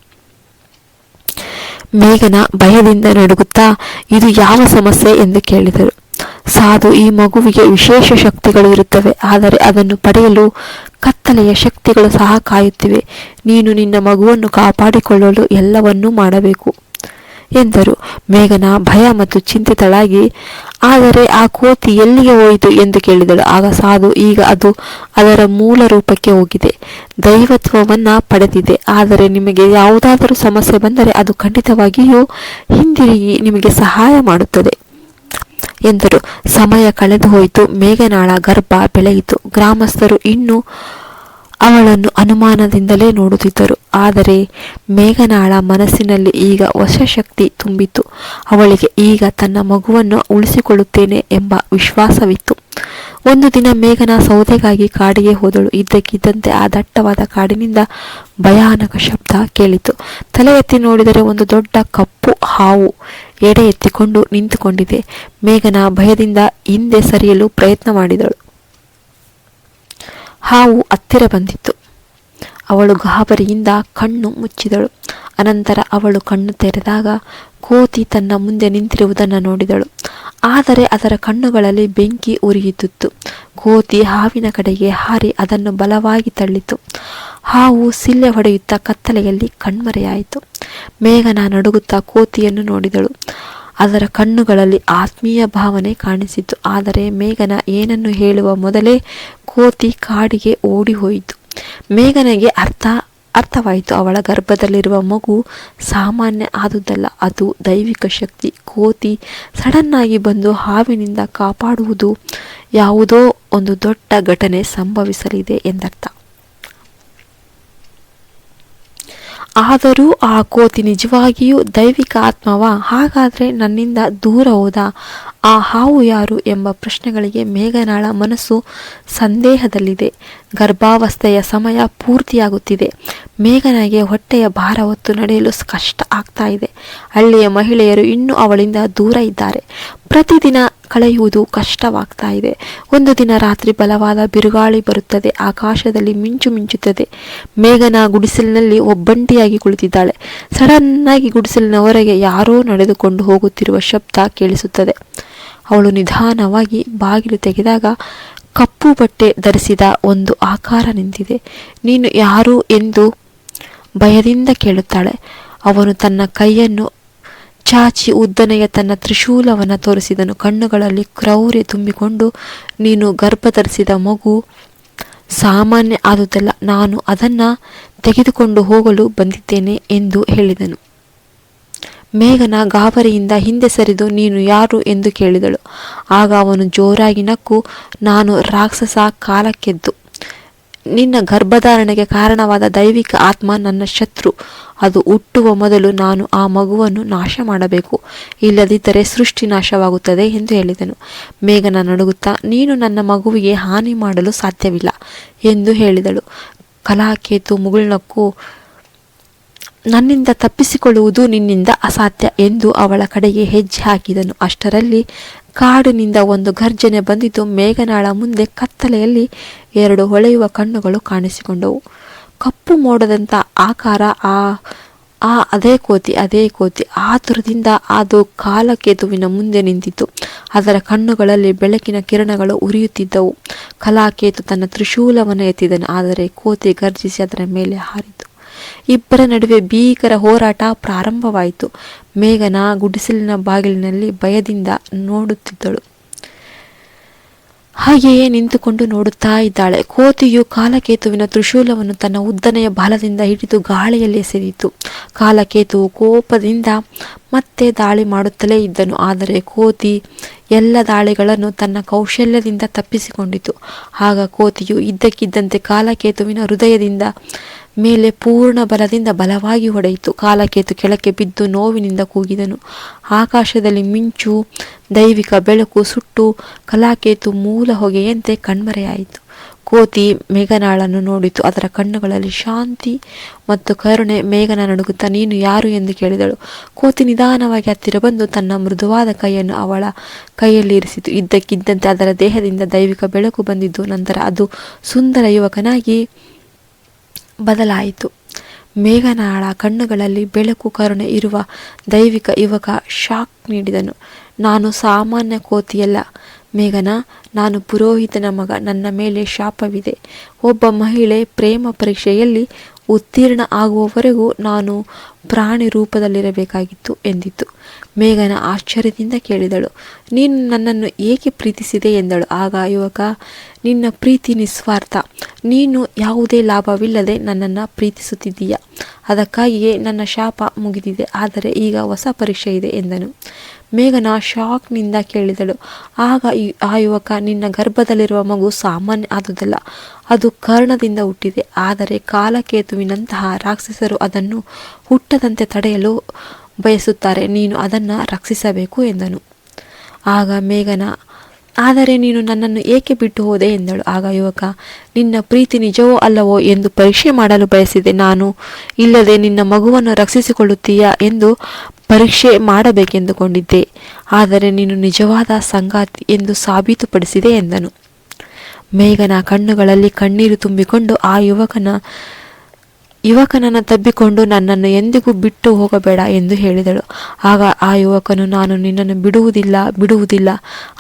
Speaker 1: ಮೇಘನ ಭಯದಿಂದ ನಡುಗುತ್ತಾ, ಇದು ಯಾವ ಸಮಸ್ಯೆ ಎಂದು ಕೇಳಿದರು. ಸಾಧು ಈ ಮಗುವಿಗೆ ವಿಶೇಷ ಶಕ್ತಿಗಳು ಇರುತ್ತವೆ, ಆದರೆ ಅದನ್ನು ಪಡೆಯಲು ಕತ್ತಲೆಯ ಶಕ್ತಿಗಳು ಸಹ ಕಾಯುತ್ತಿವೆ. ನೀನು ನಿನ್ನ ಮಗುವನ್ನು ಕಾಪಾಡಿಕೊಳ್ಳಲು ಎಲ್ಲವನ್ನೂ ಮಾಡಬೇಕು. ಎಂದರು. ಮೇಘನ ಭಯ ಮತ್ತು ಚಿಂತಿತಳಾಗಿ, ಆದರೆ ಆ ಕೋತಿ ಎಲ್ಲಿಗೆ ಹೋಯಿತು? ಎಂದು ಕೇಳಿದಳು. ಆಗ ಸಾಧು, ಈಗ ಅದು ಅದರ ಮೂಲ ರೂಪಕ್ಕೆ ಹೋಗಿದೆ. ದೈವತ್ವವನ್ನ ಪಡೆದಿದೆ. ಆದರೆ ನಿಮಗೆ ಯಾವುದಾದರೂ ಸಮಸ್ಯೆ ಬಂದರೆ ಅದು ಖಂಡಿತವಾಗಿಯೂ ಹಿಂದಿರುಗಿ ನಿಮಗೆ ಸಹಾಯ ಮಾಡುತ್ತದೆ. ಎಂದರು. ಸಮಯ ಕಳೆದು ಹೋಯಿತು ಮೇಘನಾಳ ಗರ್ಭ ಬೆಳೆಯಿತು. ಗ್ರಾಮಸ್ಥರು ಇನ್ನೂ ಅವಳನ್ನು ಅನುಮಾನದಿಂದಲೇ ನೋಡುತ್ತಿದ್ದರು. ಆದರೆ ಮೇಘನಾಳ ಮನಸ್ಸಿನಲ್ಲಿ ಈಗ ಹೊಸ ಶಕ್ತಿ ತುಂಬಿತು ಅವಳಿಗೆ ಈಗ ತನ್ನ ಮಗುವನ್ನು ಉಳಿಸಿಕೊಳ್ಳುತ್ತೇನೆ ಎಂಬ ವಿಶ್ವಾಸವಿತ್ತು. ಒಂದು ದಿನ ಮೇಘನ ಸೌದೆಗಾಗಿ ಕಾಡಿಗೆ ಹೋದಳು. ಇದ್ದಕ್ಕಿದ್ದಂತೆ ಆ ದಟ್ಟವಾದ ಕಾಡಿನಿಂದ ಭಯಾನಕ ಶಬ್ದ ಕೇಳಿತು. ತಲೆ ಎತ್ತಿ ನೋಡಿದರೆ ಒಂದು ದೊಡ್ಡ ಕಪ್ಪು ಹಾವು ಎಡೆ ಎತ್ತಿಕೊಂಡು ನಿಂತುಕೊಂಡಿದೆ. ಮೇಘನ ಭಯದಿಂದ ಹಿಂದೆ ಸರಿಯಲು ಪ್ರಯತ್ನ ಮಾಡಿದಳು. ಹಾವು ಹತ್ತಿರ ಬಂದಿತ್ತು. ಅವಳು ಗಾಬರಿಯಿಂದ ಕಣ್ಣು ಮುಚ್ಚಿದಳು. ಅನಂತರ ಅವಳು ಕಣ್ಣು ತೆರೆದಾಗ ಕೋತಿ ತನ್ನ ಮುಂದೆ ನಿಂತಿರುವುದನ್ನು ನೋಡಿದಳು. ಆದರೆ ಅದರ ಕಣ್ಣುಗಳಲ್ಲಿ ಬೆಂಕಿ ಉರಿಯುತ್ತಿತ್ತು. ಕೋತಿ ಹಾವಿನ ಕಡೆಗೆ ಹಾರಿ ಅದನ್ನು ಬಲವಾಗಿ ತಳ್ಳಿತು. ಹಾವು ಸಿಲ್ಲೆ ಹೊಡೆಯುತ್ತಾ ಕತ್ತಲೆಯಲ್ಲಿ ಕಣ್ಮರೆಯಾಯಿತು. ಮೇಘನ ನಡುಗುತ್ತಾ ಕೋತಿಯನ್ನು ನೋಡಿದಳು. ಅದರ ಕಣ್ಣುಗಳಲ್ಲಿ ಆತ್ಮೀಯ ಭಾವನೆ ಕಾಣಿಸಿತು. ಆದರೆ ಮೇಘನ ಏನನ್ನು ಹೇಳುವ ಮೊದಲೇ ಕೋತಿ ಕಾಡಿಗೆ ಓಡಿ ಹೋಯಿತು ಮೇಘನೆಗೆ ಅರ್ಥ, ಅರ್ಥವಾಯಿತು. ಅವಳ ಗರ್ಭದಲ್ಲಿರುವ ಮಗು ಸಾಮಾನ್ಯ ಆದುದಲ್ಲ. ಅದು ದೈವಿಕ ಶಕ್ತಿ. ಕೋತಿ ಸಡನ್ನಾಗಿ ಬಂದು ಹಾವಿನಿಂದ ಕಾಪಾಡುವುದು ಯಾವುದೋ ಒಂದು ದೊಡ್ಡ ಘಟನೆ ಸಂಭವಿಸಲಿದೆ ಎಂದರ್ಥ. ಆದರೂ ಆ ಕೋತಿ ನಿಜವಾಗಿಯೂ ದೈವಿಕ ಆತ್ಮವ? ಹಾಗಾದರೆ ನನ್ನಿಂದ ದೂರ ಹೋದ ಆ ಹಾವು ಯಾರು ಎಂಬ ಪ್ರಶ್ನೆಗಳಿಗೆ ಮೇಘನಾಳ ಮನಸ್ಸು ಸಂದೇಹದಲ್ಲಿದೆ. ಗರ್ಭಾವಸ್ಥೆಯ ಸಮಯ ಪೂರ್ತಿಯಾಗುತ್ತಿದೆ. ಮೇಘನಾಗೆ ಹೊಟ್ಟೆಯ ಭಾರ ಹೊತ್ತು ನಡೆಯಲು ಕಷ್ಟ ಆಗ್ತಾ ಇದೆ. ಹಳ್ಳಿಯ ಮಹಿಳೆಯರು ಇನ್ನೂ ಅವಳಿಂದ ದೂರ ಇದ್ದಾರೆ. ಪ್ರತಿದಿನ ಕಳೆಯುವುದು ಕಷ್ಟವಾಗ್ತಾ ಇದೆ. ಒಂದು ದಿನ ರಾತ್ರಿ ಬಲವಾದ ಬಿರುಗಾಳಿ ಬರುತ್ತದೆ. ಆಕಾಶದಲ್ಲಿ ಮಿಂಚು ಮಿಂಚುತ್ತದೆ. ಮೇಘನ ಗುಡಿಸಲಿನಲ್ಲಿ ಒಬ್ಬಂಟಿಯಾಗಿ ಕುಳಿತಿದ್ದಾಳೆ. ಸಡನ್ನಾಗಿ ಗುಡಿಸಲಿನ ಹೊರಗೆ ಯಾರೋ ನಡೆದುಕೊಂಡು ಹೋಗುತ್ತಿರುವ ಶಬ್ದ ಕೇಳಿಸುತ್ತದೆ. ಅವಳು ನಿಧಾನವಾಗಿ ಬಾಗಿಲು ತೆಗೆದಾಗ ಕಪ್ಪು ಬಟ್ಟೆ ಧರಿಸಿದ ಒಂದು ಆಕಾರ ನಿಂತಿದೆ. ನೀನು ಯಾರು ಎಂದು ಭಯದಿಂದ ಕೇಳುತ್ತಾಳೆ. ಅವನು ತನ್ನ ಕೈಯನ್ನು ಚಾಚಿ ಉದ್ದನೆಯ ತನ್ನ ತ್ರಿಶೂಲವನ್ನು ತೋರಿಸಿದನು. ಕಣ್ಣುಗಳಲ್ಲಿ ಕ್ರೌರ್ಯ ತುಂಬಿಕೊಂಡು, ನೀನು ಗರ್ಭ ಧರಿಸಿದ ಮಗು, ಸಾಮಾನ್ಯ ಆದುದಲ್ಲ, ನಾನು ಅದನ್ನು ತೆಗೆದುಕೊಂಡು ಹೋಗಲು ಬಂದಿದ್ದೇನೆ ಎಂದು ಹೇಳಿದನು. ಮೇಘನ ಗಾಬರಿಯಿಂದ ಹಿಂದೆ ಸರಿದು, ನೀನು ಯಾರು? ಎಂದು ಕೇಳಿದಳು. ಆಗ ಅವನು ಜೋರಾಗಿ ನಕ್ಕು, ನಾನು ರಾಕ್ಷಸ ಕಾಲಕ್ಕೆದ್ದು. ನಿನ್ನ ಗರ್ಭಧಾರಣೆಗೆ ಕಾರಣವಾದ ದೈವಿಕ ಆತ್ಮ ನನ್ನ ಶತ್ರು. ಅದು ಹುಟ್ಟುವ ಮೊದಲು ನಾನು ಆ ಮಗುವನ್ನು ನಾಶ ಮಾಡಬೇಕು. ಇಲ್ಲದಿದ್ದರೆ ಸೃಷ್ಟಿ ನಾಶವಾಗುತ್ತದೆ ಎಂದು ಹೇಳಿದನು. ಮೇಘನ ನಡುಗುತ್ತಾ, ನೀನು ನನ್ನ ಮಗುವಿಗೆ ಹಾನಿ ಮಾಡಲು ಸಾಧ್ಯವಿಲ್ಲ ಎಂದು ಹೇಳಿದಳು. ಕಲಾಕೇತು ಮುಗುಳ್ನಕ್ಕು, ನನ್ನಿಂದ ತಪ್ಪಿಸಿಕೊಳ್ಳುವುದು ನಿನ್ನಿಂದ ಅಸಾಧ್ಯ ಎಂದು ಅವಳ ಕಡೆಗೆ ಹೆಜ್ಜೆ ಹಾಕಿದನು. ಅಷ್ಟರಲ್ಲಿ ಕಾಡಿನಿಂದ ಒಂದು ಗರ್ಜನೆ ಬಂದಿದ್ದು ಮೇಘನಾಳ ಮುಂದೆ ಕತ್ತಲೆಯಲ್ಲಿ ಎರಡು ಹೊಳೆಯುವ ಕಣ್ಣುಗಳು ಕಾಣಿಸಿಕೊಂಡವು. ಕಪ್ಪು ಮೋಡದಂಥ ಆಕಾರ, ಆ ಆ ಅದೇ ಕೋತಿ ಅದೇ ಕೋತಿ. ಆತುರದಿಂದ ಅದು ಕಾಲಕೇತುವಿನ ಮುಂದೆ ನಿಂತಿತು ಅದರ ಕಣ್ಣುಗಳಲ್ಲಿ ಬೆಳಕಿನ ಕಿರಣಗಳು ಉರಿಯುತ್ತಿದ್ದವು. ಕಲಾಕೇತು ತನ್ನ ತ್ರಿಶೂಲವನ್ನು ಎತ್ತಿದನು. ಆದರೆ ಕೋತಿ ಗರ್ಜಿಸಿ ಅದರ ಮೇಲೆ ಹಾರಿತು. ಇಬ್ಬರ ನಡುವೆ ಭೀಕರ ಹೋರಾಟ ಪ್ರಾರಂಭವಾಯಿತು. ಮೇಘನ ಗುಡಿಸಲಿನ ಬಾಗಿಲಿನಲ್ಲಿ ಭಯದಿಂದ ನೋಡುತ್ತಿದ್ದಳು. ಹಾಗೆಯೇ ನಿಂತುಕೊಂಡು ನೋಡುತ್ತಾ ಇದ್ದಾಳೆ. ಕೋತಿಯು ಕಾಲಕೇತುವಿನ ತ್ರಿಶೂಲವನ್ನು ತನ್ನ ಉದ್ದನೆಯ ಬಾಲದಿಂದ ಹಿಡಿದು ಗಾಳಿಯಲ್ಲಿ ಎಸೆದಿತು ಕಾಲಕೇತುವು ಕೋಪದಿಂದ ಮತ್ತೆ ದಾಳಿ ಮಾಡುತ್ತಲೇ ಇದ್ದನು. ಆದರೆ ಕೋತಿ ಎಲ್ಲ ದಾಳಿಗಳನ್ನು ತನ್ನ ಕೌಶಲ್ಯದಿಂದ ತಪ್ಪಿಸಿಕೊಂಡಿತು. ಆಗ ಕೋತಿಯು ಇದ್ದಕ್ಕಿದ್ದಂತೆ ಕಾಲಕೇತುವಿನ ಹೃದಯದಿಂದ ಮೇಲೆ ಪೂರ್ಣ ಬಲದಿಂದ ಬಲವಾಗಿ ಹೊಡೆಯಿತು. ಕಾಲಕೇತು ಕೆಳಕ್ಕೆ ಬಿದ್ದು ನೋವಿನಿಂದ ಕೂಗಿದನು. ಆಕಾಶದಲ್ಲಿ ಮಿಂಚು, ದೈವಿಕ ಬೆಳಕು, ಸುಟ್ಟು, ಕಲಾಕೇತು ಮೂಲ ಹೊಗೆಯಂತೆ ಕಣ್ಮರೆಯಾಯಿತು. ಕೋತಿ ಮೇಘನಾಳನ್ನು ನೋಡಿತು. ಅದರ ಕಣ್ಣುಗಳಲ್ಲಿ ಶಾಂತಿ ಮತ್ತು ಕರುಣೆ ಮೇಘನ ನಡುಗುತ್ತಾ, ನೀನು ಯಾರು ಎಂದು ಕೇಳಿದಳು. ಕೋತಿ ನಿಧಾನವಾಗಿ ಹತ್ತಿರ ಬಂದು ತನ್ನ ಮೃದುವಾದ ಕೈಯನ್ನು ಅವಳ ಕೈಯಲ್ಲಿ ಇರಿಸಿತು. ಇದ್ದಕ್ಕಿದ್ದಂತೆ ಅದರ ದೇಹದಿಂದ ದೈವಿಕ ಬೆಳಕು ಬಂದಿದ್ದು, ನಂತರ ಅದು ಸುಂದರ ಯುವಕನಾಗಿ ಬದಲಾಯಿತು. ಮೇಘನಾಳ ಕಣ್ಣುಗಳಲ್ಲಿ ಬೆಳಕು ಕರುಣೆ ಇರುವ ದೈವಿಕ ಯುವಕ ಶಾಕ್ ನೀಡಿದನು. ನಾನು ಸಾಮಾನ್ಯ ಕೋತಿಯಲ್ಲ. ಮೇಘನ, ನಾನು ಪುರೋಹಿತನ ಮಗ. ನನ್ನ ಮೇಲೆ ಶಾಪವಿದೆ. ಒಬ್ಬ ಮಹಿಳೆ ಪ್ರೇಮ ಪರೀಕ್ಷೆಯಲ್ಲಿ ಉತ್ತೀರ್ಣ ಆಗುವವರೆಗೂ ನಾನು ಪ್ರಾಣಿ ರೂಪದಲ್ಲಿರಬೇಕಾಗಿತ್ತು ಎಂದಿತ್ತು. ಮೇಘನ ಆಶ್ಚರ್ಯದಿಂದ ಕೇಳಿದಳು. ನೀನು ನನ್ನನ್ನು ಏಕೆ ಪ್ರೀತಿಸಿದೆ ಎಂದಳು. ಆಗ ಯುವಕ, ನಿನ್ನ ಪ್ರೀತಿ ನಿಸ್ವಾರ್ಥ. ನೀನು ಯಾವುದೇ ಲಾಭವಿಲ್ಲದೆ ನನ್ನನ್ನು ಪ್ರೀತಿಸುತ್ತಿದ್ದೀಯ? ಅದಕ್ಕಾಗಿಯೇ ನನ್ನ ಶಾಪ ಮುಗಿದಿದೆ, ಆದರೆ ಈಗ ಹೊಸ ಪರೀಕ್ಷೆ ಇದೆ ಎಂದನು. ಮೇಘನ ಶಾಕ್ನಿಂದ ಕೇಳಿದಳು. ಆಗ ಆ ಯುವಕ, ನಿನ್ನ ಗರ್ಭದಲ್ಲಿರುವ ಮಗು ಸಾಮಾನ್ಯ ಆದುದಲ್ಲ, ಅದು ಕರ್ಣದಿಂದ ಹುಟ್ಟಿದೆ, ಆದರೆ ಕಾಲಕೇತುವಿನಂತಹ ರಾಕ್ಷಸರು ಅದನ್ನು ಹುಟ್ಟದಂತೆ ತಡೆಯಲು ಬಯಸುತ್ತಾರೆ. ನೀನು ಅದನ್ನು ರಕ್ಷಿಸಬೇಕು ಎಂದನು. ಆಗ ಮೇಘನ, ಆದರೆ ನೀನು ನನ್ನನ್ನು ಏಕೆ ಬಿಟ್ಟು ಹೋದೆ ಎಂದಳು. ಆಗ ಯುವಕ, ನಿನ್ನ ಪ್ರೀತಿ ನಿಜವೋ ಅಲ್ಲವೋ ಎಂದು ಪರೀಕ್ಷೆ ಮಾಡಲು ಬಯಸಿದೆ. ನಾನು ಇಲ್ಲದೆ ನಿನ್ನ ಮಗುವನ್ನು ರಕ್ಷಿಸಿಕೊಳ್ಳುತ್ತೀಯಾ ಎಂದು ಪರೀಕ್ಷೆ ಮಾಡಬೇಕೆಂದುಕೊಂಡಿದ್ದೆ. ಆದರೆ ನೀನು ನಿಜವಾದ ಸಂಗಾತಿ ಎಂದು ಸಾಬೀತುಪಡಿಸಿದೆ ಎಂದನು. ಮೇಘನ ಕಣ್ಣುಗಳಲ್ಲಿ ಕಣ್ಣೀರು ತುಂಬಿಕೊಂಡು ಆ ಯುವಕನ ಯುವಕನನ್ನು ತಬ್ಬಿಕೊಂಡು ನನ್ನನ್ನು ಎಂದಿಗೂ ಬಿಟ್ಟು ಹೋಗಬೇಡ ಎಂದು ಹೇಳಿದಳು. ಆಗ ಆ ಯುವಕನು, ನಾನು ನಿನ್ನನ್ನು ಬಿಡುವುದಿಲ್ಲ ಬಿಡುವುದಿಲ್ಲ.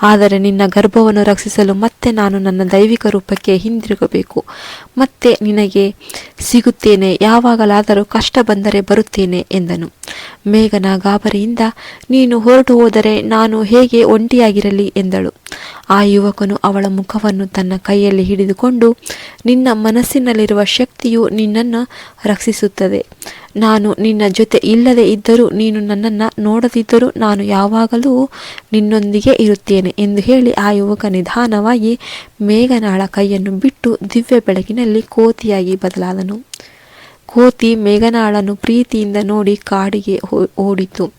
Speaker 1: ಆದರೆ ನಿನ್ನ ಗರ್ಭವನ್ನು ರಕ್ಷಿಸಲು ಮತ್ತೆ ನಾನು ನನ್ನ ದೈವಿಕ ರೂಪಕ್ಕೆ ಹಿಂದಿರುಗಬೇಕು. ಮತ್ತೆ ನಿನಗೆ ಸಿಗುತ್ತೇನೆ. ಯಾವಾಗಲಾದರೂ ಕಷ್ಟ ಬಂದರೆ ಬರುತ್ತೇನೆ, ಎಂದನು. ಮೇಘನ ಗಾಬರಿಯಿಂದ, ನೀನು ಹೊರಟು ಹೋದರೆ ನಾನು ಹೇಗೆ ಒಂಟಿಯಾಗಿರಲಿ? ಎಂದಳು. ಆ ಯುವಕನು ಅವಳ ಮುಖವನ್ನು ತನ್ನ ಕೈಯಲ್ಲಿ ಹಿಡಿದುಕೊಂಡು, ನಿನ್ನ ಮನಸ್ಸಿನಲ್ಲಿರುವ ಶಕ್ತಿಯು ನಿನ್ನನ್ನು ರಕ್ಷಿಸುತ್ತದೆ. ನಾನು ನಿನ್ನ ಜೊತೆ ಇಲ್ಲದೆ ಇದ್ದರೂ ನೀನು ನನ್ನನ್ನು ನೋಡದಿದ್ದರೂ ನಾನು ಯಾವಾಗಲೂ ನಿನ್ನೊಂದಿಗೆ ಇರುತ್ತೇನೆ, ಎಂದು ಹೇಳಿ ಆ ಯುವಕ ನಿಧಾನವಾಗಿ ಮೇಘನಾಳ ಕೈಯನ್ನು ಬಿಟ್ಟು ದಿವ್ಯ ಬೆಳಕಿನಲ್ಲಿ ಕೋತಿಯಾಗಿ ಬದಲಾದನು. ಕೋತಿ ಮೇಘನಾಳನ್ನು ಪ್ರೀತಿಯಿಂದ ನೋಡಿ ಕಾಡಿಗೆ ಓಡಿತು.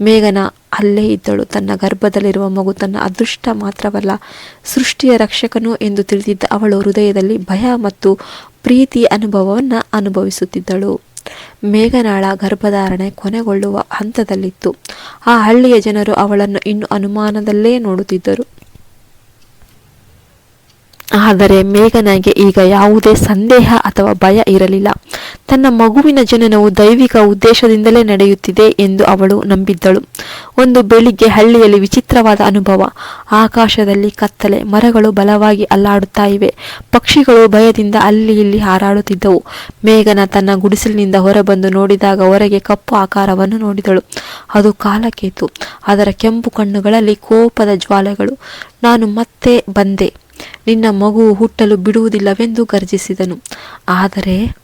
Speaker 1: ಮೇಘನ ಅಲ್ಲೇ ಇದ್ದಳು. ತನ್ನ ಗರ್ಭದಲ್ಲಿರುವ ಮಗು ತನ್ನ ಅದೃಷ್ಟ ಮಾತ್ರವಲ್ಲ, ಸೃಷ್ಟಿಯ ರಕ್ಷಕನು ಎಂದು ತಿಳಿದಿದ್ದ ಅವಳು ಹೃದಯದಲ್ಲಿ ಭಯ ಮತ್ತು ಪ್ರೀತಿ ಅನುಭವವನ್ನು ಅನುಭವಿಸುತ್ತಿದ್ದಳು. ಮೇಘನಾಳ ಗರ್ಭಧಾರಣೆ ಕೊನೆಗೊಳ್ಳುವ ಹಂತದಲ್ಲಿತ್ತು. ಆ ಹಳ್ಳಿಯ ಜನರು ಅವಳನ್ನು ಇನ್ನು ಅನುಮಾನದಲ್ಲೇ ನೋಡುತ್ತಿದ್ದರು. ಆದರೆ ಮೇಘನಾಗೆ ಈಗ ಯಾವುದೇ ಸಂದೇಹ ಅಥವಾ ಭಯ ಇರಲಿಲ್ಲ. ತನ್ನ ಮಗುವಿನ ಜನನವು ದೈವಿಕ ಉದ್ದೇಶದಿಂದಲೇ ನಡೆಯುತ್ತಿದೆ ಎಂದು ಅವಳು ನಂಬಿದ್ದಳು. ಒಂದು ಬೆಳಿಗ್ಗೆ ಹಳ್ಳಿಯಲ್ಲಿ ವಿಚಿತ್ರವಾದ ಅನುಭವ. ಆಕಾಶದಲ್ಲಿ ಕತ್ತಲೆ, ಮರಗಳು ಬಲವಾಗಿ ಅಲ್ಲಾಡುತ್ತಾ ಇವೆ. ಪಕ್ಷಿಗಳು ಭಯದಿಂದ ಅಲ್ಲಿ ಇಲ್ಲಿ ಹಾರಾಡುತ್ತಿದ್ದವು. ಮೇಘನ ತನ್ನ ಗುಡಿಸಲಿನಿಂದ ಹೊರಬಂದು ನೋಡಿದಾಗ ಹೊರಗೆ ಕಪ್ಪು ಆಕಾರವನ್ನು ನೋಡಿದಳು. ಅದು ಕಾಲಕೇತು. ಅದರ ಕೆಂಪು ಕಣ್ಣುಗಳಲ್ಲಿ ಕೋಪದ ಜ್ವಾಲೆಗಳು. ನಾನು ಮತ್ತೆ ಬಂದೆ. ನಿನ್ನ ಮಗು ಹುಟ್ಟಲು ಬಿಡುವುದಿಲ್ಲವೆಂದು ಗರ್ಜಿಸಿದನು. ಆದರೆ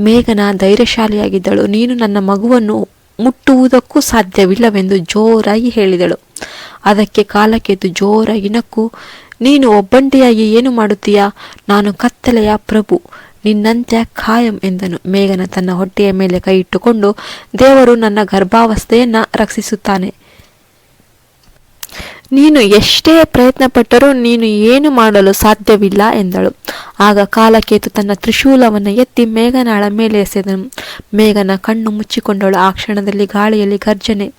Speaker 1: ಮೇಘನ ಧೈರ್ಯಶಾಲಿಯಾಗಿದ್ದಳು. ನೀನು ನನ್ನ ಮಗುವನ್ನು ಮುಟ್ಟುವುದಕ್ಕೂ ಸಾಧ್ಯವಿಲ್ಲವೆಂದು ಜೋರಾಗಿ ಹೇಳಿದಳು. ಅದಕ್ಕೆ ಕಾಲಕ್ಕೆದ್ದು ಜೋರಾಗಿ ನಕ್ಕು, ನೀನು ಒಬ್ಬಂಟಿಯಾಗಿ ಏನು ಮಾಡುತ್ತೀಯಾ? ನಾನು ಕತ್ತಲೆಯ ಪ್ರಭು ನಿನ್ನಂತ್ಯ ಖಾಯಂ ಎಂದನು. ಮೇಘನ ತನ್ನ ಹೊಟ್ಟೆಯ ಮೇಲೆ ಕೈ ಇಟ್ಟುಕೊಂಡು ದೇವರು ನನ್ನ ಗರ್ಭಾವಸ್ಥೆಯನ್ನ ರಕ್ಷಿಸುತ್ತಾನೆ. ನೀನು ಎಷ್ಟೇ ಪ್ರಯತ್ನಪಟ್ಟರೂ ನೀನು ಏನು ಮಾಡಲು ಸಾಧ್ಯವಿಲ್ಲ ಎಂದಳು. ಆಗ ಕಾಲಕೇತು ತನ್ನ ತ್ರಿಶೂಲವನ್ನು ಎತ್ತಿ ಮೇಘನಾಳ ಮೇಲೆ ಎಸೆದನು. ಮೇಘನ ಕಣ್ಣು ಮುಚ್ಚಿಕೊಂಡಳು. ಆ ಕ್ಷಣದಲ್ಲಿ ಗಾಳಿಯಲ್ಲಿ ಗರ್ಜನೆ.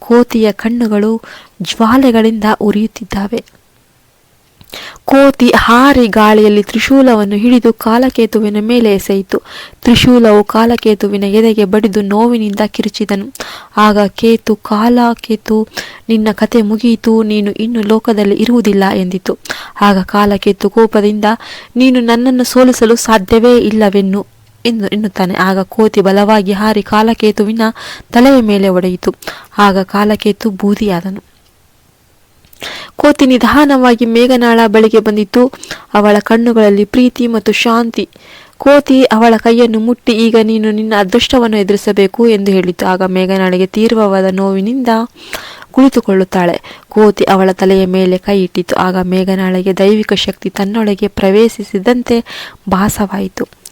Speaker 1: ಕೋತಿಯ ಕಣ್ಣುಗಳು ಜ್ವಾಲೆಗಳಿಂದ ಉರಿಯುತ್ತಿದ್ದಾವೆ. ಕೋತಿ ಹಾರಿ ಗಾಳಿಯಲ್ಲಿ ತ್ರಿಶೂಲವನ್ನು ಹಿಡಿದು ಕಾಲಕೇತುವಿನ ಮೇಲೆ ಎಸೆಯಿತು. ತ್ರಿಶೂಲವು ಕಾಲಕೇತುವಿನ ಎದೆಗೆ ಬಡಿದು ನೋವಿನಿಂದ ಕಿರುಚಿದನು. ಆಗ ಕೇತು, ಕಾಲಕೇತು, ನಿನ್ನ ಕತೆ ಮುಗಿಯಿತು ನೀನು ಇನ್ನು ಲೋಕದಲ್ಲಿ ಇರುವುದಿಲ್ಲ ಎಂದಿತು. ಆಗ ಕಾಲಕೇತು ಕೋಪದಿಂದ, ನೀನು ನನ್ನನ್ನು ಸೋಲಿಸಲು ಸಾಧ್ಯವೇ ಇಲ್ಲವೆನ್ನು ಎಂದು ಎನ್ನುತ್ತಾನೆ. ಆಗ ಕೋತಿ ಬಲವಾಗಿ ಹಾರಿ ಕಾಲಕೇತುವಿನ ತಲೆಯ ಮೇಲೆ ಒಡೆಯಿತು. ಆಗ ಕಾಲಕೇತು ಬೂದಿಯಾದನು. ಕೋತಿ ನಿಧಾನವಾಗಿ ಮೇಘನಾಳ ಬಳಿಗೆ ಬಂದಿತು. ಅವಳ ಕಣ್ಣುಗಳಲ್ಲಿ ಪ್ರೀತಿ ಮತ್ತು ಶಾಂತಿ. ಕೋತಿ ಅವಳ ಕೈಯನ್ನು ಮುಟ್ಟಿ, ಈಗ ನೀನು ನಿನ್ನ ಅದೃಷ್ಟವನ್ನು ಎದುರಿಸಬೇಕು ಎಂದು ಹೇಳಿತು. ಆಗ ಮೇಘನಾಳಿಗೆ ತೀವ್ರವಾದ ನೋವಿನಿಂದ ಕುಳಿತುಕೊಳ್ಳುತ್ತಾಳೆ. ಕೋತಿ ಅವಳ ತಲೆಯ ಮೇಲೆ ಕೈ ಇಟ್ಟಿತು. ಆಗ ಮೇಘನಾಳಿಗೆ ದೈವಿಕ ಶಕ್ತಿ ತನ್ನೊಳಗೆ ಪ್ರವೇಶಿಸಿದಂತೆ ಭಾಸವಾಯಿತು.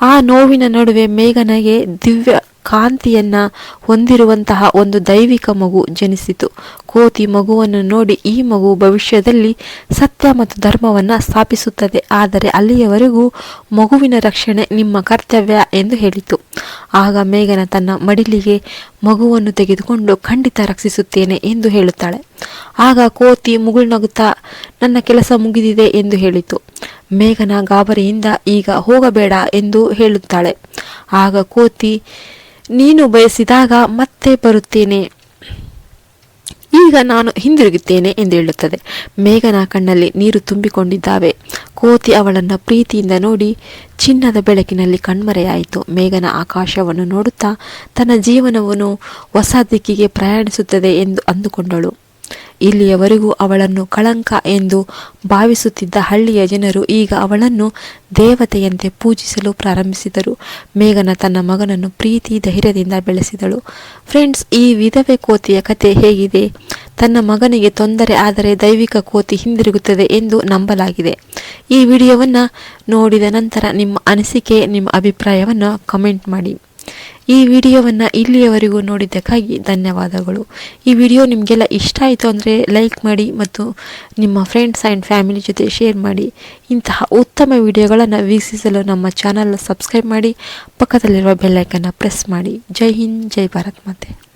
Speaker 1: ಆ ನೋವಿನ ನಡುವೆ ಮೇಘನಗೆ ದಿವ್ಯ ಕಾಂತಿಯನ್ನ ಹೊಂದಿರುವಂತಹ ಒಂದು ದೈವಿಕ ಮಗು ಜನಿಸಿತು. ಕೋತಿ ಮಗುವನ್ನು ನೋಡಿ ಈ ಮಗು ಭವಿಷ್ಯದಲ್ಲಿ ಸತ್ಯ ಮತ್ತು ಧರ್ಮವನ್ನು ಸ್ಥಾಪಿಸುತ್ತದೆ. ಆದರೆ ಅಲ್ಲಿಯವರೆಗೂ ಮಗುವಿನ ರಕ್ಷಣೆ ನಿಮ್ಮ ಕರ್ತವ್ಯ ಎಂದು ಹೇಳಿತು. ಆಗ ಮೇಘನ ತನ್ನ ಮಡಿಲಿಗೆ ಮಗುವನ್ನು ತೆಗೆದುಕೊಂಡು ಖಂಡಿತ ರಕ್ಷಿಸುತ್ತೇನೆ ಎಂದು ಹೇಳುತ್ತಾಳೆ. ಆಗ ಕೋತಿ ಮುಗುಳ್ನಗುತ್ತಾ, ನನ್ನ ಕೆಲಸ ಮುಗಿದಿದೆ ಎಂದು ಹೇಳಿತು. ಮೇಘನ ಗಾಬರಿಯಿಂದ ಈಗ ಹೋಗಬೇಡ ಎಂದು ಹೇಳುತ್ತಾಳೆ. ಆಗ ಕೋತಿ, ನೀನು ಬಯಸಿದಾಗ ಮತ್ತೆ ಬರುತ್ತೇನೆ. ಈಗ ನಾನು ಹಿಂದಿರುಗುತ್ತೇನೆ ಎಂದು ಹೇಳುತ್ತದೆ. ಮೇಘನ ಕಣ್ಣಲ್ಲಿ ನೀರು ತುಂಬಿಕೊಂಡಿದ್ದಾವೆ. ಕೋತಿ ಅವಳನ್ನು ಪ್ರೀತಿಯಿಂದ ನೋಡಿ ಚಿನ್ನದ ಬೆಳಕಿನಲ್ಲಿ ಕಣ್ಮರೆಯಾಯಿತು. ಮೇಘನ ಆಕಾಶವನ್ನು ನೋಡುತ್ತಾ ತನ್ನ ಜೀವನವನ್ನು ಹೊಸ ದಿಕ್ಕಿಗೆ ಪ್ರಯಾಣಿಸುತ್ತದೆ ಎಂದು ಅಂದುಕೊಂಡಳು. ಇಲ್ಲಿಯವರೆಗೂ ಅವಳನ್ನು ಕಳಂಕ ಎಂದು ಭಾವಿಸುತ್ತಿದ್ದ ಹಳ್ಳಿಯ ಜನರು ಈಗ ಅವಳನ್ನು ದೇವತೆಯಂತೆ ಪೂಜಿಸಲು ಪ್ರಾರಂಭಿಸಿದರು. ಮೇಘನ ತನ್ನ ಮಗನನ್ನು ಪ್ರೀತಿ ಧೈರ್ಯದಿಂದ ಬೆಳೆಸಿದಳು. ಫ್ರೆಂಡ್ಸ್, ಈ ವಿಧವೆ ಕೋತಿಯ ಕತೆ ಹೇಗಿದೆ? ತನ್ನ ಮಗನಿಗೆ ತೊಂದರೆ ಆದರೆ ದೈವಿಕ ಕೋತಿ ಹಿಂದಿರುಗುತ್ತದೆ ಎಂದು ನಂಬಲಾಗಿದೆ. ಈ ವಿಡಿಯೋವನ್ನು ನೋಡಿದ ನಂತರ ನಿಮ್ಮ ಅನಿಸಿಕೆ, ನಿಮ್ಮ ಅಭಿಪ್ರಾಯವನ್ನು ಕಮೆಂಟ್ ಮಾಡಿ. ಈ ವಿಡಿಯೋವನ್ನು ಇಲ್ಲಿಯವರೆಗೂ ನೋಡಿದ್ದಕ್ಕಾಗಿ ಧನ್ಯವಾದಗಳು. ಈ ವಿಡಿಯೋ ನಿಮಗೆಲ್ಲ ಇಷ್ಟ ಆಯಿತು ಅಂದರೆ ಲೈಕ್ ಮಾಡಿ ಮತ್ತು ನಿಮ್ಮ ಫ್ರೆಂಡ್ಸ್ ಆ್ಯಂಡ್ ಫ್ಯಾಮಿಲಿ ಜೊತೆ ಶೇರ್ ಮಾಡಿ. ಇಂತಹ ಉತ್ತಮ ವಿಡಿಯೋಗಳನ್ನು ವೀಕ್ಷಿಸಲು ನಮ್ಮ ಚಾನಲ್ನ ಸಬ್ಸ್ಕ್ರೈಬ್ ಮಾಡಿ. ಪಕ್ಕದಲ್ಲಿರುವ ಬೆಲ್ಲೈಕನ್ನು ಪ್ರೆಸ್ ಮಾಡಿ. ಜೈ ಹಿಂದ್, ಜೈ ಭಾರತ್ ಮಾತೆ.